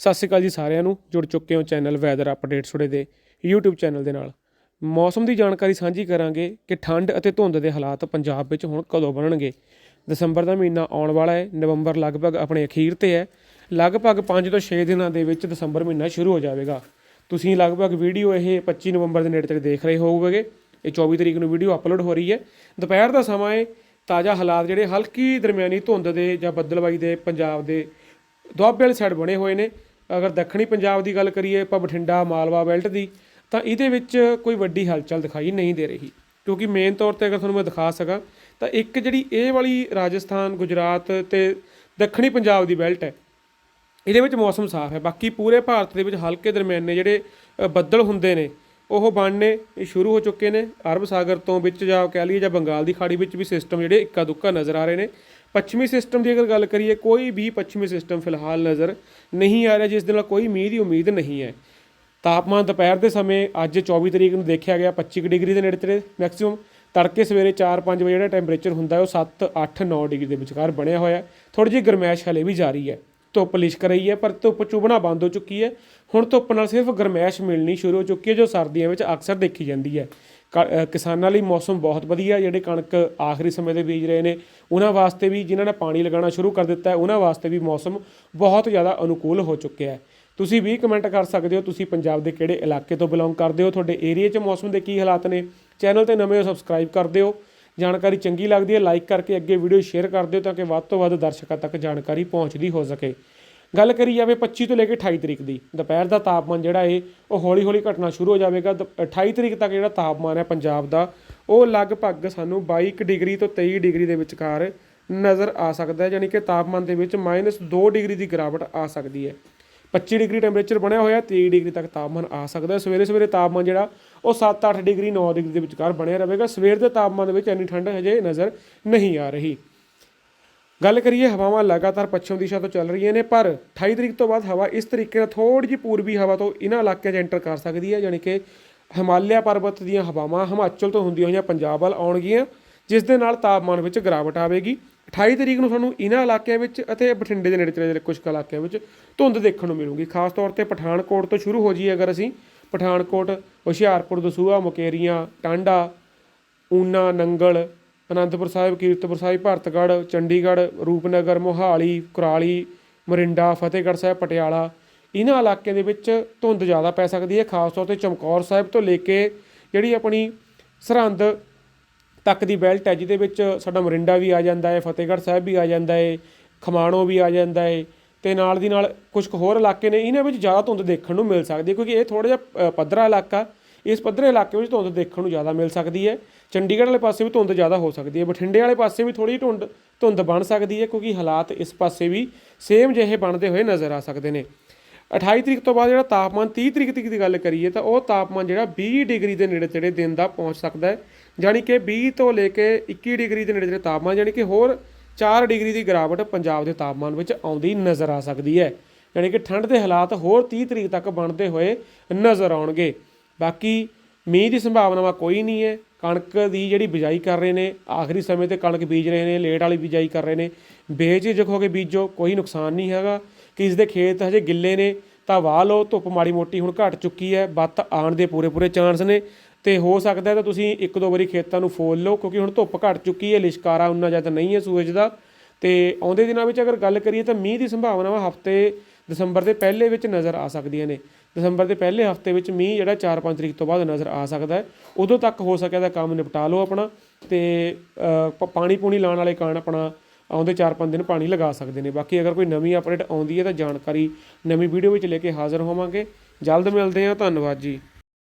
ਸਤਿ ਸ਼੍ਰੀ ਅਕਾਲ ਜੀ ਸਾਰਿਆਂ ਨੂੰ। ਜੁੜ ਚੁੱਕੇ ਹੋ ਚੈਨਲ ਵੈਦਰ ਅਪਡੇਟਸ ਤੁਹਾਡੇ ਦੇ YouTube ਚੈਨਲ ਦੇ ਨਾਲ। ਮੌਸਮ ਦੀ ਜਾਣਕਾਰੀ ਸਾਂਝੀ ਕਰਾਂਗੇ ਕਿ ਠੰਡ ਅਤੇ ਧੁੰਦ ਦੇ ਹਾਲਾਤ ਪੰਜਾਬ ਵਿੱਚ ਹੁਣ ਕਦੋਂ ਬਣਨਗੇ। ਦਸੰਬਰ ਦਾ ਮਹੀਨਾ ਆਉਣ ਵਾਲਾ ਹੈ, ਨਵੰਬਰ ਲਗਭਗ ਆਪਣੇ ਅਖੀਰ ਤੇ ਹੈ। ਲਗਭਗ 5 ਤੋਂ 6 ਦਿਨਾਂ ਦੇ ਵਿੱਚ ਦਸੰਬਰ ਮਹੀਨਾ ਸ਼ੁਰੂ ਹੋ ਜਾਵੇਗਾ। ਤੁਸੀਂ ਲਗਭਗ ਵੀਡੀਓ ਇਹ 25 ਨਵੰਬਰ ਦੇ ਨੇੜੇ ਤੱਕ ਦੇਖ ਰਹੇ ਹੋਵੋਗੇ। ਇਹ 24 ਤਰੀਕ ਨੂੰ ਵੀਡੀਓ ਅਪਲੋਡ ਹੋ ਰਹੀ ਹੈ। ਦੁਪਹਿਰ ਦਾ ਸਮਾਂ ਹੈ, ਤਾਜ਼ਾ ਹਾਲਾਤ ਜਿਹੜੇ ਹਲਕੀ ਦਰਮਿਆਨੀ ਧੁੰਦ ਦੇ ਜਾਂ ਬੱਦਲਬਾਈ ਦੇ ਪੰਜਾਬ ਦੇ ਦੁਆਬੇ ਵਾਲੀ ਸਾਈਡ ਬਣੇ ਹੋਏ ਨੇ। ਅਗਰ ਦੱਖਣੀ ਪੰਜਾਬ ਦੀ ਗੱਲ ਕਰੀਏ ਆਪਾਂ ਬਠਿੰਡਾ, ਮਾਲਵਾ ਬੈਲਟ ਦੀ, ਤਾਂ ਇਹਦੇ ਵਿੱਚ ਕੋਈ ਵੱਡੀ ਹਲਚਲ ਦਿਖਾਈ ਨਹੀਂ ਦੇ ਰਹੀ। ਕਿਉਂਕਿ ਮੇਨ ਤੌਰ ਤੇ ਅਗਰ ਤੁਹਾਨੂੰ ਮੈਂ ਦਿਖਾ ਸਕਾਂ, ਤਾਂ ਇੱਕ ਜਿਹੜੀ ਇਹ ਵਾਲੀ ਰਾਜਸਥਾਨ, ਗੁਜਰਾਤ ਤੇ ਦੱਖਣੀ ਪੰਜਾਬ ਦੀ ਬੈਲਟ ਹੈ, ਇਹਦੇ ਵਿੱਚ ਮੌਸਮ ਸਾਫ਼ ਹੈ। ਬਾਕੀ ਪੂਰੇ ਭਾਰਤ ਦੇ ਵਿੱਚ ਹਲਕੇ ਦਰਮਿਆਨੇ ਜਿਹੜੇ ਬੱਦਲ ਹੁੰਦੇ ਨੇ, ਉਹ ਬਣਨੇ ਸ਼ੁਰੂ ਹੋ ਚੁੱਕੇ ਨੇ। ਅਰਬ ਸਾਗਰ ਤੋਂ ਵਿੱਚ ਜਾਂ ਕਹਿ ਲਈਏ ਜਾਂ ਬੰਗਾਲ ਦੀ ਖਾੜੀ ਵਿੱਚ ਵੀ ਸਿਸਟਮ ਜਿਹੜੇ ਇੱਕਾ ਦੁੱਕਾ ਨਜ਼ਰ ਆ ਰਹੇ ਨੇ। ਪੱਛਮੀ ਸਿਸਟਮ ਦੀ ਅਗਰ ਗੱਲ ਕਰੀਏ, ਕੋਈ ਵੀ ਪੱਛਮੀ ਸਿਸਟਮ ਫਿਲਹਾਲ ਨਜ਼ਰ ਨਹੀਂ ਆ ਰਿਹਾ, ਜਿਸ ਦੇ ਨਾਲ ਕੋਈ ਮੀਂਹ ਦੀ ਉਮੀਦ ਨਹੀਂ ਹੈ। ਤਾਪਮਾਨ ਦੁਪਹਿਰ ਦੇ ਸਮੇਂ ਅੱਜ 24 ਤਰੀਕ ਨੂੰ ਦੇਖਿਆ ਗਿਆ 25 ਕੁ ਡਿਗਰੀ ਦੇ ਨੇੜੇ ਤੇੜੇ ਮੈਕਸਿਮਮ ਤੜਕੇ ਸਵੇਰੇ 4-5 ਵਜੇ ਜਿਹੜਾ ਟੈਂਪਰੇਚਰ ਹੁੰਦਾ ਉਹ 7 8 9 ਡਿਗਰੀ ਦੇ ਵਿਚਕਾਰ ਬਣਿਆ ਹੋਇਆ ਥੋੜੀ ਜਿਹੀ ਗਰਮੈਸ਼ ਹਲੇ ਵੀ ਜਾਰੀ ਹੈ। ਧੁੱਪ ਲਿਸ਼ਕ ਰਹੀ ਹੈ, ਪਰ ਧੁੱਪ ਚੁਭਣਾ ਬੰਦ ਹੋ ਚੁੱਕੀ ਹੈ। ਹੁਣ ਧੁੱਪ ਨਾਲ ਸਿਰਫ ਗਰਮੈਸ਼ ਮਿਲਣੀ ਸ਼ੁਰੂ ਹੋ ਚੁੱਕੀ ਹੈ, ਜੋ ਸਰਦੀਆਂ ਵਿੱਚ ਅਕਸਰ ਦੇਖੀ ਜਾਂਦੀ ਹੈ। ਕ- ਕਿਸਾਨਾਂ ਲਈ ਮੌਸਮ ਬਹੁਤ ਵਧੀਆ ਜਿਹੜੇ ਕਣਕ ਆਖਰੀ ਸਮੇਂ ਦੇ ਬੀਜ ਰਹੇ ਨੇ, ਉਹਨਾਂ ਵਾਸਤੇ ਵੀ ਜਿਨ੍ਹਾਂ ਨੇ ਪਾਣੀ ਲਗਾਉਣਾ ਸ਼ੁਰੂ ਕਰ ਦਿੱਤਾ ਹੈ, ਉਹਨਾਂ ਵਾਸਤੇ ਵੀ ਮੌਸਮ ਬਹੁਤ ਜ਼ਿਆਦਾ ਅਨੁਕੂਲ ਹੋ ਚੁੱਕਿਆ ਹੈ। ਤੁਸੀਂ ਵੀ ਕਮੈਂਟ ਕਰ ਸਕਦੇ ਹੋ, ਤੁਸੀਂ ਪੰਜਾਬ ਦੇ ਕਿਹੜੇ ਇਲਾਕੇ ਤੋਂ ਬਿਲੋਂਗ ਕਰਦੇ ਹੋ, ਤੁਹਾਡੇ ਏਰੀਆ 'ਚ ਮੌਸਮ ਦੇ ਕੀ ਹਾਲਾਤ ਨੇ? ਚੈਨਲ ਤੇ ਨਵੇਂ ਹੋ, ਸਬਸਕ੍ਰਾਈਬ ਕਰ ਦਿਓ। ਜਾਣਕਾਰੀ ਚੰਗੀ ਲੱਗਦੀ ਹੈ ਲਾਈਕ ਕਰਕੇ ਅੱਗੇ ਵੀਡੀਓ ਸ਼ੇਅਰ ਕਰ ਦਿਓ ਤਾਂ ਕਿ ਵੱਧ ਤੋਂ ਵੱਧ ਦਰਸ਼ਕਾਂ ਤੱਕ ਜਾਣਕਾਰੀ ਪਹੁੰਚਦੀ ਹੋ ਸਕੇ। ਗੱਲ ਕਰੀ ਜਾਵੇ 25 ਤੋਂ ਲੈ ਕੇ 28 ਤਰੀਕ ਦੀ। ਦੁਪਹਿਰ ਦਾ ਤਾਪਮਾਨ ਜਿਹੜਾ ਏ ਉਹ ਹੌਲੀ-ਹੌਲੀ ਘਟਣਾ ਸ਼ੁਰੂ ਹੋ ਜਾਵੇਗਾ। ਦ- 28 ਤਰੀਕ ਤੱਕ ਜਿਹੜਾ ਤਾਪਮਾਨ ਹੈ ਪੰਜਾਬ ਦਾ, ਉਹ ਲਗਭਗ ਸਾਨੂੰ 22 ਕੁ ਡਿਗਰੀ ਤੋਂ 23 ਡਿਗਰੀ ਦੇ ਵਿਚਕਾਰ ਨਜ਼ਰ ਆ ਸਕਦਾ ਹੈ ਯਾਨੀ ਕਿ ਤਾਪਮਾਨ ਦੇ ਵਿੱਚ -2 ਡਿਗਰੀ ਦੀ ਗਿਰਾਵਟ ਆ ਸਕਦੀ ਹੈ। 25 ਡਿਗਰੀ ਟੈਂਪਰੇਚਰ ਬਣਿਆ ਹੋਇਆ 23 ਡਿਗਰੀ ਤੱਕ ਤਾਪਮਾਨ ਆ ਸਕਦਾ ਹੈ। ਸਵੇਰੇ ਸਵੇਰੇ ਤਾਪਮਾਨ ਜਿਹੜਾ, ਉਹ 7-8 ਡਿਗਰੀ 9 ਡਿਗਰੀ ਦੇ ਵਿਚਕਾਰ ਬਣਿਆ ਰਹੇਗਾ। ਸਵੇਰ ਦੇ ਤਾਪਮਾਨ ਦੇ ਵਿੱਚ ਇੰਨੀ ਠੰਡ ਹਜੇ ਨਜ਼ਰ ਨਹੀਂ ਆ ਰਹੀ। ਗੱਲ ਕਰੀਏ ਹਵਾਵਾਂ ਲਗਾਤਾਰ ਪੱਛਮ ਦਿਸ਼ਾ ਤੋਂ ਚੱਲ ਰਹੀਆਂ ਨੇ, ਪਰ 28 ਤਰੀਕ ਤੋਂ ਬਾਅਦ ਹਵਾ ਇਸ ਤਰੀਕੇ ਨਾਲ ਥੋੜੀ ਜਿਹੀ ਪੂਰਬੀ ਹਵਾ ਤੋਂ ਇਹਨਾਂ ਇਲਾਕਿਆਂ 'ਚ ਐਂਟਰ ਕਰ ਸਕਦੀ ਹੈ ਯਾਨੀ ਕਿ ਹਿਮਾਲਿਆ ਪਰਬਤ ਦੀਆਂ ਹਵਾਵਾਂ ਹਿਮਾਚਲ ਤੋਂ ਹੁੰਦੀਆਂ ਹੋਈਆਂ ਪੰਜਾਬ ਵੱਲ ਆਉਣਗੀਆਂ, ਜਿਸ ਦੇ ਨਾਲ ਤਾਪਮਾਨ ਵਿੱਚ ਗਿਰਾਵਟ ਆਵੇਗੀ। 28 ਤਰੀਕ ਨੂੰ ਤੁਹਾਨੂੰ ਇਹਨਾਂ ਇਲਾਕਿਆਂ ਵਿੱਚ ਅਤੇ ਬਠਿੰਡੇ ਦੇ ਨੇੜੇ ਤੇੜੇ ਕੁਝ ਕੁ ਇਲਾਕਿਆਂ ਵਿੱਚ ਧੁੰਦ ਦੇਖਣ ਨੂੰ ਮਿਲੂਗੀ। ਖਾਸ ਤੌਰ ਤੇ ਪਠਾਨਕੋਟ ਤੋਂ ਸ਼ੁਰੂ ਹੋ ਜੀ ਅਗਰ ਅਸੀਂ। ਪਠਾਨਕੋਟ, ਹੁਸ਼ਿਆਰਪੁਰ, ਦਸੂਹਾ, ਮੁਕੇਰੀਆਂ, ਟਾਂਡਾ, ਊਨਾ, ਨੰਗਲ, ਅਨੰਦਪੁਰ ਸਾਹਿਬ, ਕੀਰਤਪੁਰ ਸਾਹਿਬ, ਭਰਤਗੜ੍ਹ, ਚੰਡੀਗੜ੍ਹ, ਰੂਪਨਗਰ, ਮੋਹਾਲੀ, ਕੁਰਾਲੀ, ਮਰਿੰਡਾ, ਫਤਿਹਗੜ੍ਹ ਸਾਹਿਬ, ਪਟਿਆਲਾ। ਇਹਨਾਂ ਇਲਾਕਿਆਂ ਦੇ ਵਿੱਚ ਧੁੰਦ ਜ਼ਿਆਦਾ ਪੈ ਸਕਦੀ ਹੈ। ਖਾਸ ਤੌਰ ਤੇ ਚਮਕੌਰ ਸਾਹਿਬ ਤੋਂ ਲੈ ਕੇ ਜਿਹੜੀ ਆਪਣੀ ਸਰਹੰਦ ਤੱਕ ਦੀ ਬੈਲਟ ਹੈ, ਜਿਹਦੇ ਵਿੱਚ ਸਾਡਾ ਮੋਰਿੰਡਾ ਵੀ ਆ ਜਾਂਦਾ ਹੈ, ਫਤਿਹਗੜ੍ਹ ਸਾਹਿਬ ਵੀ ਆ ਜਾਂਦਾ ਹੈ, ਖਮਾਣੋ ਵੀ ਆ ਜਾਂਦਾ ਹੈ ਤੇ ਨਾਲ ਦੀ ਨਾਲ ਕੁਝ ਕੁ ਹੋਰ ਇਲਾਕੇ ਨੇ, ਇਹਨਾਂ ਵਿੱਚ ਜ਼ਿਆਦਾ ਧੁੰਦ ਦੇਖਣ ਨੂੰ ਮਿਲ ਸਕਦੀ ਹੈ, ਕਿਉਂਕਿ ਇਹ ਥੋੜਾ ਜਿਹਾ ਪੱਧਰਾ ਇਲਾਕਾ, ਇਸ ਪੱਧਰੇ ਇਲਾਕੇ ਵਿੱਚ ਧੁੰਦ ਦੇਖਣ ਨੂੰ ਜ਼ਿਆਦਾ ਮਿਲ ਸਕਦੀ ਹੈ, ਚੰਡੀਗੜ੍ਹ ਵਾਲੇ ਪਾਸੇ ਵੀ ਧੁੰਦ ਜ਼ਿਆਦਾ ਹੋ ਸਕਦੀ ਹੈ, ਬਠਿੰਡੇ ਵਾਲੇ ਪਾਸੇ ਵੀ ਥੋੜੀ ਧੁੰਦ ਧੁੰਦ ਬਣ ਸਕਦੀ ਹੈ, ਕਿਉਂਕਿ ਹਾਲਾਤ ਇਸ ਪਾਸੇ ਵੀ ਸੇਮ ਜਿਹੇ ਬਣਦੇ ਹੋਏ ਨਜ਼ਰ ਆ ਸਕਦੇ ਨੇ। 28 ਤਰੀਕ ਤੋਂ ਬਾਅਦ ਜਿਹੜਾ ਤਾਪਮਾਨ 30 ਤਰੀਕ ਦੀ ਗੱਲ ਕਰੀਏ ਤਾਂ ਉਹ ਤਾਪਮਾਨ ਜਿਹੜਾ 20 ਡਿਗਰੀ ਦੇ ਨੇੜੇ ਤੇੜੇ ਦਿਨ ਦਾ ਪਹੁੰਚ ਸਕਦਾ ਹੈ ਜਾਣੀ ਕਿ 20 ਤੋਂ ਲੈ ਕੇ 21 ਡਿਗਰੀ ਦੇ ਨੇੜੇ ਤੇੜੇ ਤਾਪਮਾਨ ਜਾਣੀ ਕਿ ਹੋਰ 4 ਡਿਗਰੀ ਦੀ ਗਿਰਾਵਟ ਪੰਜਾਬ ਦੇ ਤਾਪਮਾਨ ਵਿੱਚ ਆਉਂਦੀ ਨਜ਼ਰ ਆ ਸਕਦੀ ਹੈ। ਜਾਣੀ ਕਿ ਠੰਡ ਦੇ ਹਾਲਾਤ ਹੋਰ 30 ਤਰੀਕ ਤੱਕ ਬਣਦੇ ਹੋਏ ਨਜ਼ਰ ਆਉਣਗੇ। ਬਾਕੀ ਮੀਂਹ ਦੀ ਸੰਭਾਵਨਾਵਾਂ ਕੋਈ ਨਹੀਂ ਹੈ। ਕਣਕ ਦੀ ਜਿਹੜੀ ਬਿਜਾਈ ਕਰ ਰਹੇ ਨੇ, ਆਖਰੀ ਸਮੇਂ ਤੇ ਕਣਕ ਬੀਜ ਰਹੇ ਨੇ, ਲੇਟ ਵਾਲੀ ਬਿਜਾਈ ਕਰ ਰਹੇ ਨੇ। ਬੇਝਿਜਕ ਹੋ ਕੇ ਬੀਜੋ, ਕੋਈ ਨੁਕਸਾਨ ਨਹੀਂ ਹੈਗਾ। ਕਿਸ ਦੇ ਖੇਤ ਹਜੇ ਗਿੱਲੇ ਨੇ ਤਾਂ ਵਾਹ ਲਓ, ਧੁੱਪ ਮਾੜੀ ਮੋਟੀ ਹੁਣ ਘਟ ਚੁੱਕੀ ਹੈ ਬੱਤ ਆਉਣ ਦੇ ਪੂਰੇ ਪੂਰੇ ਚਾਂਸ ਨੇ। ਤੇ ਹੋ ਸਕਦਾ ਤਾਂ ਤੁਸੀਂ ਇੱਕ ਦੋ ਵਾਰੀ ਖੇਤਾਂ ਨੂੰ ਫੋਲ ਲਓ, ਕਿਉਂਕਿ ਹੁਣ ਧੁੱਪ ਘਟ ਚੁੱਕੀ ਹੈ, ਲਿਸ਼ਕਾਰਾ ਉਨਾ ਜ਼ਿਆਦਾ ਨਹੀਂ ਹੈ ਸੂਰਜ ਦਾ। ਤੇ ਆਉਂਦੇ ਦਿਨਾਂ ਵਿੱਚ ਅਗਰ ਗੱਲ ਕਰੀਏ ਤਾਂ ਮੀਂਹ ਦੀ ਸੰਭਾਵਨਾਵਾਂ ਹਫ਼ਤੇ ਦਸੰਬਰ ਦੇ ਪਹਿਲੇ ਵਿੱਚ ਨਜ਼ਰ ਆ ਸਕਦੀਆਂ ਨੇ। ਦਸੰਬਰ ਦੇ ਪਹਿਲੇ ਹਫ਼ਤੇ ਵਿੱਚ ਮੀਂਹ ਜਿਹੜਾ 4-5 ਤਰੀਕ ਤੋਂ ਬਾਅਦ ਨਜ਼ਰ ਆ ਸਕਦਾ ਹੈ। ਉਦੋਂ ਤੱਕ ਹੋ ਸਕਿਆ ਤਾਂ ਕੰਮ ਨਿਪਟਾ ਲਓ ਆਪਣਾ ਤੇ ਪਾਣੀ ਪੂਣੀ ਲਾਉਣ ਵਾਲੇ ਕਾਰਨ ਆਪਣਾ ਆਉਂਦੇ 4-5 ਦਿਨ ਪਾਣੀ ਲਗਾ ਸਕਦੇ ਨੇ। ਬਾਕੀ ਅਗਰ ਕੋਈ ਨਵੀਂ ਅਪਡੇਟ ਆਉਂਦੀ ਹੈ ਤਾਂ ਜਾਣਕਾਰੀ ਨਵੀਂ ਵੀਡੀਓ ਵਿੱਚ ਲੈ ਕੇ ਹਾਜ਼ਰ ਹੋਵਾਂਗੇ। ਜਲਦ ਮਿਲਦੇ ਹਾਂ। ਧੰਨਵਾਦ ਜੀ।